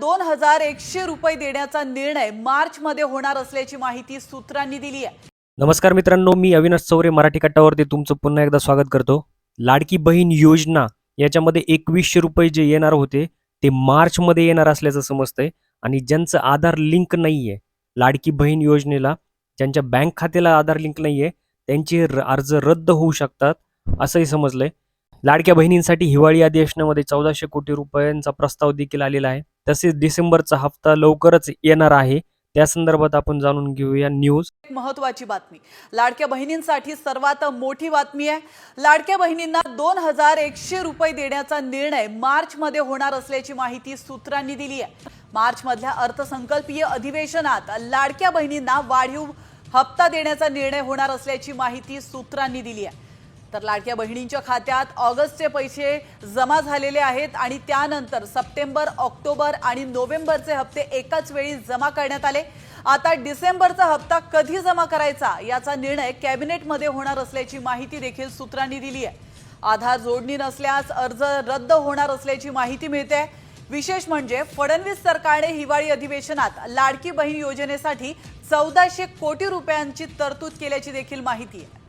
दोन हजार एकशे रुपये देण्याचा निर्णय मार्च मध्ये होणार असल्याची माहिती सूत्रांनी दिली आहे. नमस्कार मित्रांनो मी अविनाश चौरे मराठी कट्टावरती तुमचं पुन्हा एकदा स्वागत करतो. लाडकी बहीण योजना याच्यामध्ये एकवीसशे रुपये जे येणार होते ते मार्चमध्ये येणार असल्याचं समजतंय आणि ज्यांचं आधार लिंक नाही आहे लाडकी बहीण योजनेला ज्यांच्या बँक खात्याला आधार लिंक नाही आहे त्यांचे अर्ज रद्द होऊ शकतात असंही समजलंय. लाडक्या बहिणींसाठी हिवाळी अधिवेशनामध्ये चौदाशे कोटी रुपयांचा प्रस्ताव देखील आलेला आहे. तसेच डिसेंबरचा हप्ता लवकरच येणार आहे. त्या संदर्भात आपण जाणून घेऊया न्यूज. एक महत्वाची बातमी. लाडक्या बहिणींसाठी सर्वात मोठी बातमी आहे. लाडक्या बहिणींना दोन हजार एकशे रुपये देण्याचा निर्णय मार्च मध्ये होणार असल्याची माहिती सूत्रांनी दिली आहे. मार्च मधल्या अर्थसंकल्पीय अधिवेशनात लाडक्या बहिणींना वाढीव हप्ता देण्याचा निर्णय होणार असल्याची माहिती सूत्रांनी दिली आहे. तर लाडक्या बहिणींच्या खात्यात ऑगस्टचे पैसे जमा झालेले आहेत आणि त्यानंतर सप्टेंबर ऑक्टोबर आणि नोव्हेंबरचे हप्ते एकाच वेळी जमा करण्यात आले. आता डिसेंबरचा हप्ता कधी जमा करायचा याचा निर्णय कॅबिनेटमध्ये होणार असल्याची माहिती देखील सूत्रांनी दिली आहे. आधार जोडणी नसल्यास अर्ज रद्द होणार असल्याची माहिती मिळते. विशेष म्हणजे फडणवीस सरकारने हिवाळी अधिवेशनात लाडकी बहीण योजनेसाठी चौदाशे कोटी रुपयांची तरतूद केल्याची देखील माहिती आहे.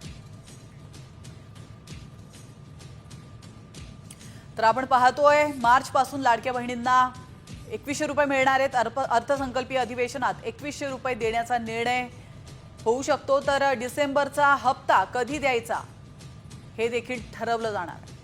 तर आपण पाहतोय मार्चपासून लाडक्या बहिणींना एकवीसशे रुपये मिळणार आहेत. अर्प अर्थसंकल्पीय अधिवेशनात एकवीसशे रुपये देण्याचा निर्णय होऊ शकतो. तर डिसेंबरचा हप्ता कधी द्यायचा हे देखील ठरवलं जाणार आहे.